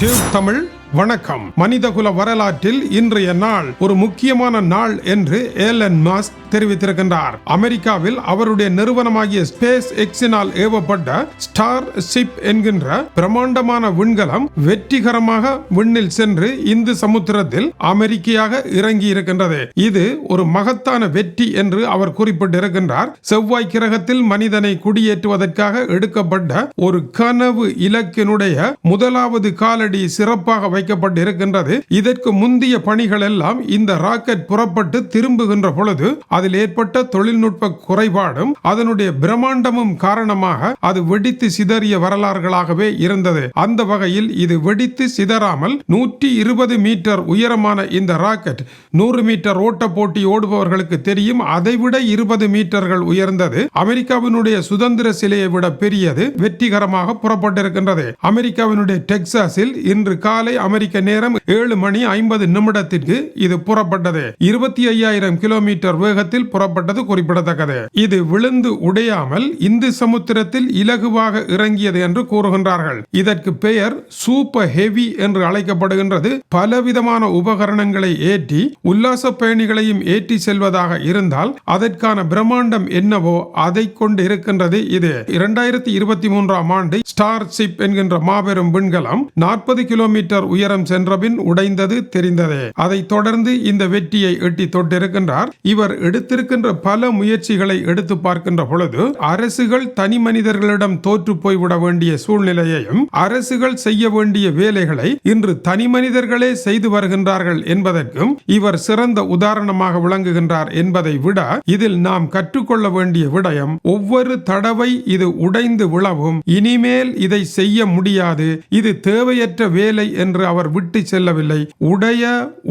Tube Tamil. வணக்கம். மனிதகுல வரலாற்றில் இன்றைய நாள் ஒரு முக்கியமான நாள் என்று ஏலன் மாஸ்க் தெரிவித்திருக்கின்றார். அமெரிக்காவில் அவருடைய நிறுவனமாகிய ஸ்பேஸ் எக்ஸினால் ஏவப்பட்ட ஸ்டார் ஷிப் என்கின்ற பிரம்மாண்டமான விண்கலம் வெற்றிகரமாக விண்ணில் சென்று இந்து சமுத்திரத்தில் அமெரிக்கையாக இறங்கி இருக்கின்றது இது ஒரு மகத்தான வெற்றி என்று அவர் குறிப்பிட்டிருக்கின்றார். செவ்வாய் கிரகத்தில் மனிதனை குடியேற்றுவதற்காக எடுக்கப்பட்ட ஒரு கனவு இலக்கினுடைய முதலாவது காலடி சிறப்பாக வைக்கப்பட்டிருக்கின்றது. இதற்கு முந்திய பணிகள் எல்லாம் இந்த ராக்கெட் புறப்பட்டு திரும்புகின்ற பொழுது அதில் ஏற்பட்ட தொழில்நுட்ப குறைபாடும் அதனுடைய பிரம்மாண்டமும் காரணமாக அது வெடித்து சிதறிய வரலாறுகளாகவே இருந்தது. அந்த வகையில் இது வெடித்து சிதறாமல் நூற்றி இருபது மீட்டர் உயரமான இந்த ராக்கெட் நூறு மீட்டர் ஓட்ட போட்டி ஓடுபவர்களுக்கு தெரியும். அதைவிட இருபது மீட்டர்கள் உயர்ந்தது. அமெரிக்காவினுடைய சுதந்திர சிலையை விட பெரியது. வெற்றிகரமாக புறப்பட்டிருக்கின்றது. அமெரிக்காவினுடைய டெக்சாஸில் இன்று காலை அமெரிக்க நேரம் ஏழு மணி ஐம்பது நிமிடத்திற்கு இது புறப்பட்டது. இருபத்தி ஐயாயிரம் கிலோமீட்டர் வேகத்தில் புறப்பட்டது குறிப்பிடத்தக்கது. இது விழுந்து உடையாமல் இந்து சமுத்திரத்தில் இலகுவாக இறங்கியது என்று கூறுகின்றார்கள். இதற்கு பெயர் சூப்பர் ஹெவி என்று அழைக்கப்படுகின்றது. பலவிதமான உபகரணங்களை ஏற்றி உல்லாச பயணிகளையும் ஏற்றி செல்வதாக இருந்தால் அதற்கான பிரம்மாண்டம் என்னவோ அதை கொண்டு இருக்கின்றது இது. இரண்டாயிரத்தி இருபத்தி மூன்றாம் ஆண்டு ஸ்டார் சிப் என்கின்ற மாபெரும் விண்கலம் நாற்பது கிலோமீட்டர் உயரம் சென்றபின் உடைந்தது தெரிந்ததே. அதைத் தொடர்ந்து இந்த வெற்றியை எட்டி தொட்டிருக்கின்றார். இவர் எடுத்திருக்கின்ற பல முயற்சிகளை எடுத்து பார்க்கின்ற பொழுது அரசுகள் தனி மனிதர்களிடம் தோற்று போய்விட வேண்டிய சூழ்நிலையையும் அரசுகள் செய்ய வேண்டிய வேலைகளை இன்று தனி மனிதர்களே செய்து வருகின்றார்கள் என்பதற்கும் இவர் சிறந்த உதாரணமாக விளங்குகின்றார் என்பதை விட இதில் நாம் கற்றுக்கொள்ள வேண்டிய விடயம் ஒவ்வொரு தடவை இது உடைந்து விழவும் இனிமேல் இதை செய்ய முடியாது இது தேவையற்ற வேலை என்று அவர் விட்டு செல்லவில்லை. உடைய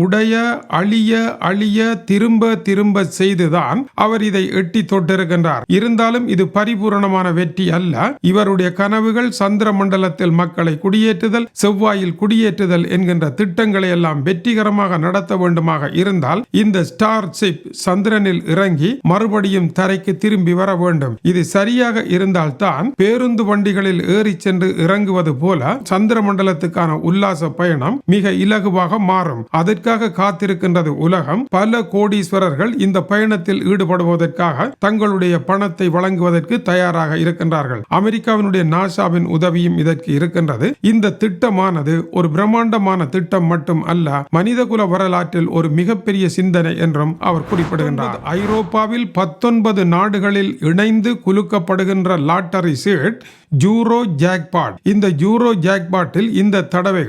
உடைய அழிய அழிய திரும்ப திரும்ப செய்துதான் அவர் இதை எட்டி தொட்டிருக்கின்றார். இருந்தாலும் இது பரிபூரணமான வெற்றி அல்ல. இவருடைய கனவுகள் சந்திர மண்டலத்தில் மக்களை குடியேற்றுதல் செவ்வாயில் குடியேற்றுதல் என்கின்ற திட்டங்களை எல்லாம் வெற்றிகரமாக நடத்த வேண்டுமாக இருந்தால் இந்த ஸ்டார் சிப் சந்திரனில் இறங்கி மறுபடியும் தரைக்கு திரும்பி வர வேண்டும். இது சரியாக இருந்தால்தான் பேருந்து வண்டிகளில் ஏறி சென்று இறங்குவது போல சந்திர மண்டலத்துக்கான உல்லாச பயணம் மிக இலகுவாக மாறும். அதற்காக காத்திருக்கின்றது உலகம். பல கோடீஸ்வரர்கள் இந்த பயணத்தில் ஈடுபடுவதற்காக தங்களுடைய பணத்தை வழங்குவதற்கு தயாராக இருக்கின்றார்கள். அமெரிக்காவினுடைய நாசாவின் உதவியும் இதற்கு இருக்கின்றது. இந்த திட்டமானது ஒரு பிரம்மாண்டமான திட்டம் மட்டும் அல்ல மனிதகுல வரலாற்றில் ஒரு மிகப்பெரிய சிந்தனை என்றும் அவர் குறிப்பிடுகின்றார். ஐரோப்பாவில் பத்தொன்பது நாடுகளில் இணைந்து குலுக்கப்படுகின்ற லாட்டரி சீட் ஜூரோ ஜாக்பாட் இந்த ஜூரோ ஜாக்பாட்டில் இந்த தடவை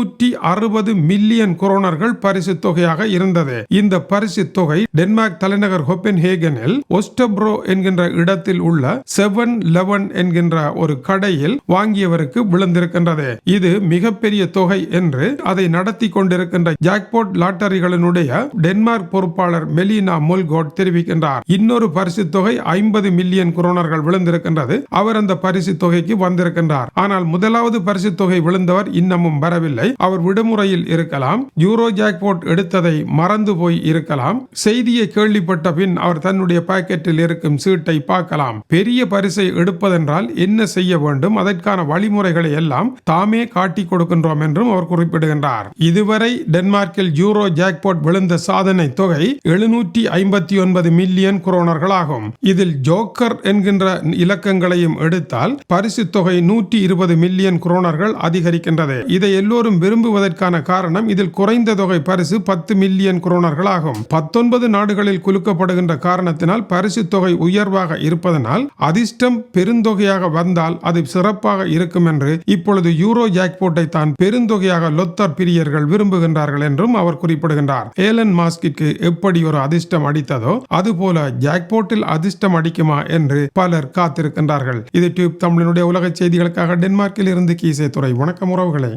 எழுநூற்றி அறுபது மில்லியன் குரோனர்கள் பரிசு தொகையாக இருந்தது. இந்த பரிசு தொகை டென்மார்க் தலைநகர் ஹோப்பென்ஹேகனில் ஒஸ்டப்ரோ என்கின்ற இடத்தில் உள்ள செவன் லெவன் என்கின்ற ஒரு கடையில் வாங்கியவருக்கு விழுந்திருக்கின்றது. இது மிகப்பெரிய தொகை என்று அதை நடத்தி கொண்டிருக்கின்ற ஜாக்போட் லாட்டரிகளினுடைய டென்மார்க் பொறுப்பாளர் மெலினா மொல்கோட் தெரிவிக்கின்றார். இன்னொரு பரிசு தொகை ஐம்பது மில்லியன் குரோனர்கள் விழுந்திருக்கின்றது. அவர் அந்த பரிசு தொகைக்கு வந்திருக்கின்றார். ஆனால் முதலாவது பரிசு தொகை விழுந்தவர் இன்னமும் வரவில்லை. அவர் விடுமுறையில் இருக்கலாம். யூரோ ஜாக்பாட் எடுத்ததை மறந்து போய் இருக்கலாம். செய்தியை கேள்விப்பட்ட பின் அவர் தன்னுடைய பாக்கெட்டில் இருக்கும் சீட்டை பார்க்கலாம். பெரிய பரிசை எடுப்பதென்றால் என்ன செய்ய வேண்டும்? அதற்கான வழிமுறைகளை எல்லாம் தாமே காட்டி கொடுக்கின்றோம் என்றும் அவர் குறிப்பிடுகின்றார். இதுவரை டென்மார்க்கில் யூரோ ஜாக்பாட் விழுந்த சாதனை தொகை எழுநூற்றி ஐம்பத்தி ஒன்பது மில்லியன் குரோனர்கள் ஆகும் இதில் ஜோக்கர் என்கின்ற இலக்கங்களையும் எடுத்தால் பரிசு தொகை நூற்றி இருபது மில்லியன் குரோனர்கள் அதிகரிக்கின்றது. இதை எல்லோரும் விரும்புவதற்கான காரணம் இதில் குறைந்த தொகை பரிசு பத்து மில்லியன் குரோனர்கள் ஆகும். பத்தொன்பது நாடுகளில் குலுக்கப்படுகின்ற காரணத்தினால் பரிசு தொகை உயர்வாக இருப்பதனால் அதிர்ஷ்டம் பெருந்தொகையாக வந்தால் அது சிறப்பாக இருக்கும் என்று இப்பொழுது யூரோ ஜாக்போட்டை தான் பெருந்தொகையாக லொத்தர் பிரியர்கள் விரும்புகின்றார்கள் என்றும் அவர் குறிப்பிடுகின்றார். ஏலன் மாஸ்கிற்கு எப்படி ஒரு அதிர்ஷ்டம் அடித்ததோ அதுபோல ஜாக்போட்டில் அதிர்ஷ்டம் அடிக்குமா என்று பலர் காத்திருக்கின்றார்கள். இது டியூப் தமிழனுடைய உலக செய்திகளுக்காக டென்மார்க்கில் இருந்து கீசே துறை வணக்கம் உறவுகளே.